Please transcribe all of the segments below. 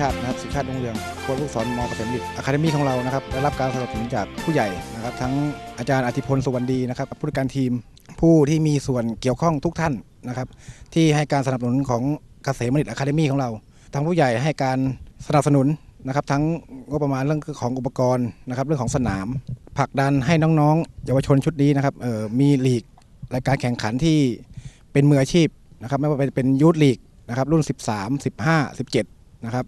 ชาตินะครับสุชาติรุ่งเรืองโค้ชผู้สอนมเกษมบัณฑิตอะคาเดมี่ของเรานะครับได้รับการสนับสนุนจากผู้ใหญ่นะครับ ทั้งอาจารย์อธิพลสุวรรณดีนะครับผู้จัดการทีมผู้ที่มีส่วนเกี่ยวข้องทุกท่านนะครับที่ให้การสนับสนุนของเกษมบัณฑิตอะคาเดมี่ของเราทางผู้ใหญ่ให้การสนับสนุนนะครับทั้งงบประมาณเรื่องของอุปกรณ์นะครับเรื่องของสนามผลักดันให้น้องๆ เยาวชนชุดนี้นะครับออมีลีกรายการแข่งขันที่เป็นมืออาชีพนะครับไม่ว่าเป็นยูทลีกนะครับรุ่น 13 15 17 นะครับ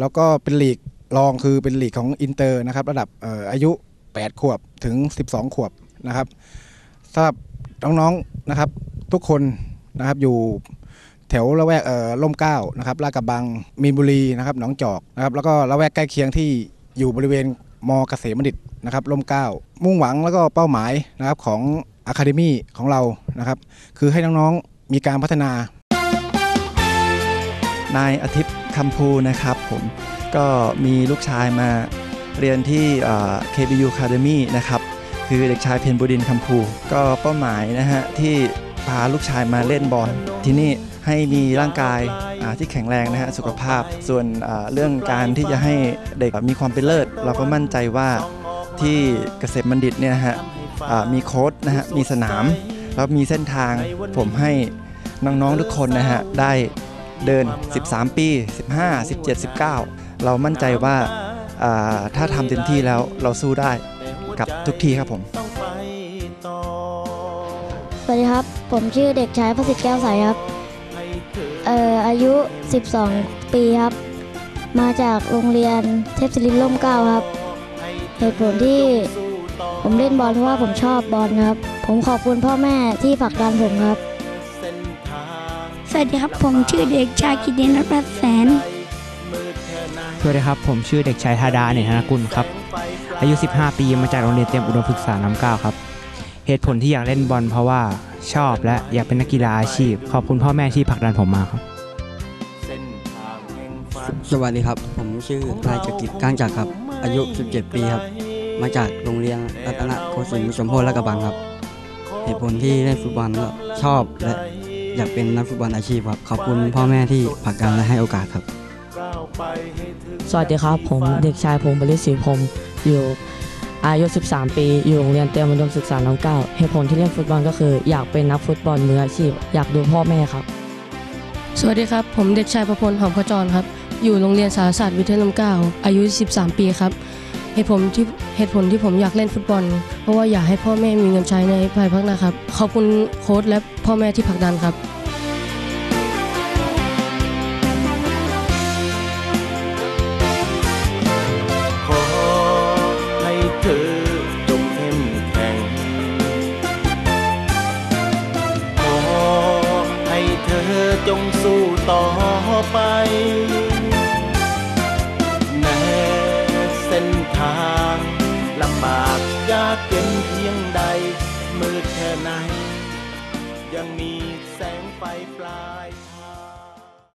แล้วก็เป็นลีกรองคือเป็นลีกของอินเตอร์นะครับ ระดับอออายุ 8 ขวบถึง 12 ขวบนะครับสำหรับน้องๆนะครับ ทุกคนนะครับอยู่แถวละแวกเอ่อล่มเก้านะครับลาดกระบังมีนบุรีนะครับหนองจอกนะครับแล้วก็ละแวกใกล้เคียงที่อยู่บริเวณมเกษมบัณฑิตนะครับล่มเก้ามุ่งหวังแล้วก็เป้าหมายนะครับของอะคาเดมี่ของเรานะครับ คือให้น้องๆมีการพัฒนา นายอาทิตย์คำภูนะครับผมก็มีลูกชายมาเรียนที่ KBU Academy นะครับคือเด็กชายเพนบุรินคำภู ก็เป้าหมายนะฮะที่พาลูกชายมาเล่นบอลที่นี่ให้มีร่างกายที่แข็งแรงนะฮะสุขภาพส่วนเรื่องการที่จะให้เด็กมีความเป็นเลิศ เราก็มั่นใจว่าที่เกษตรบัณฑิตเนี่ยฮะมีโค้ชนะฮะมีสนาม แล้วมีเส้นทางผมให้น้องๆทุกคนนะฮะได้ เดิน 13 ปี 15 17 19 เรามั่นใจว่าาถ้าทำเต็มที่แล้วเราสู้ได้กับทุกที่ครับผม สวัสดีครับ ผมชื่อเด็กชายประสิทธิ์แก้วใสครับเอ่ออายุ 12 ปีครับ มาจากโรงเรียนเทพศิรินทร์ร่มเก้าครับ เหตุผลที่ผมเล่นบอลเพราะว่าผมชอบบอลครับ ผมขอบคุณพ่อแม่ที่ผลักดันผมครับ สวัสดีครับ ผมชื่อเด็กชายกิตินรัตน์แสน สวัสดีครับ ผมชื่อเด็กชายธาดาเนยธนกุลครับ อายุ 15 ปีมาจากโรงเรียนเตรียมอุดมศึกษาน้ำเกล้าครับ เหตุผลที่อยากเล่นบอลเพราะว่าชอบและอยากเป็นนักกีฬาอาชีพ ขอบคุณพ่อแม่ที่ผลักดันผมมาครับ สวัสดีครับ ผมชื่อนายจักริดก้างจักรครับ อายุ 17 ปีครับ มาจากโรงเรียนรัตนโกสินทร์สมโพธิและกระบังครับ เหตุผลที่เล่นฟุตบอลก็ชอบและ อยากเป็นนักฟุตบอลอาชีพครับ ขอบคุณพ่อแม่ที่ผลักดันและให้โอกาสครับ สวัสดีครับ ผมเด็กชายพงศ์บริศรีพรหมอยู่อายุ 13 ปี อยู่โรงเรียนเตรียมอุดมศึกษาน้องเก้าเหตุผลที่เล่นฟุตบอลก็คือ อยากเป็นนักฟุตบอลมืออาชีพ อยากดูพ่อแม่ครับ สวัสดีครับ ผมเด็กชายประพลหอมขจรครับ อยู่โรงเรียนสารศาสตร์วิเทศลมเกล้าอายุ 13 ปีครับ เหตุผลที่เหตุผลที่ผมอยากเล่นฟุตบอล เพราะว่าอยากให้พ่อแม่มีเงินใช้ในภายภาคหน้าครับ ขอบคุณโค้ชและพ่อแม่ที่ผลักดันครับ ใด มืดแค่ไหน ยังมีแสงไฟปลาย